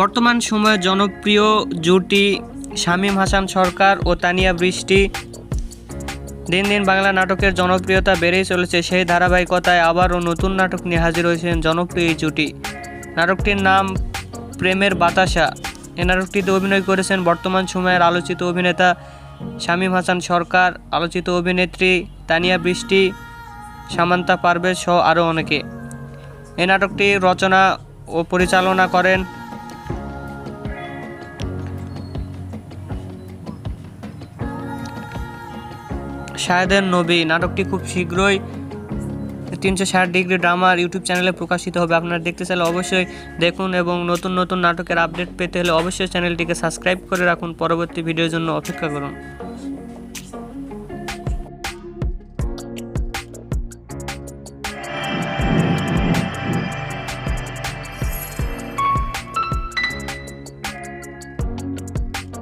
বর্তমান সময়ে জনপ্রিয় জুটি শামীম হাসান সরকার ও তানিয়া বৃষ্টি দিন দিন বাংলা নাটকের জনপ্রিয়তা বেড়েই চলেছে। সেই ধারাবাহিকতায় আবারও নতুন নাটক নিয়ে হাজির হয়েছেন জনপ্রিয় এই জুটি। নাটকটির নাম প্রেমের বাতাসা। এ নাটকটিতে অভিনয় করেছেন বর্তমান সময়ের আলোচিত অভিনেতা শামীম হাসান সরকার, আলোচিত অভিনেত্রী তানিয়া বৃষ্টি, সামান্তা পারভেজ সহ আরও অনেকে। এই নাটকটি রচনা ও পরিচালনা করেন শাহেদের নবী। নাটকটি খুব শীঘ্রই তিনশো ষাট ডিগ্রি ড্রামার ইউটিউব চ্যানেলে প্রকাশিত হবে। আপনারা দেখতে চাইলে অবশ্যই দেখুন এবং নতুন নতুন নাটকের আপডেট পেতে হলে অবশ্যই চ্যানেলটিকে সাবস্ক্রাইব করে রাখুন। পরবর্তী ভিডিওর জন্য অপেক্ষা করুন।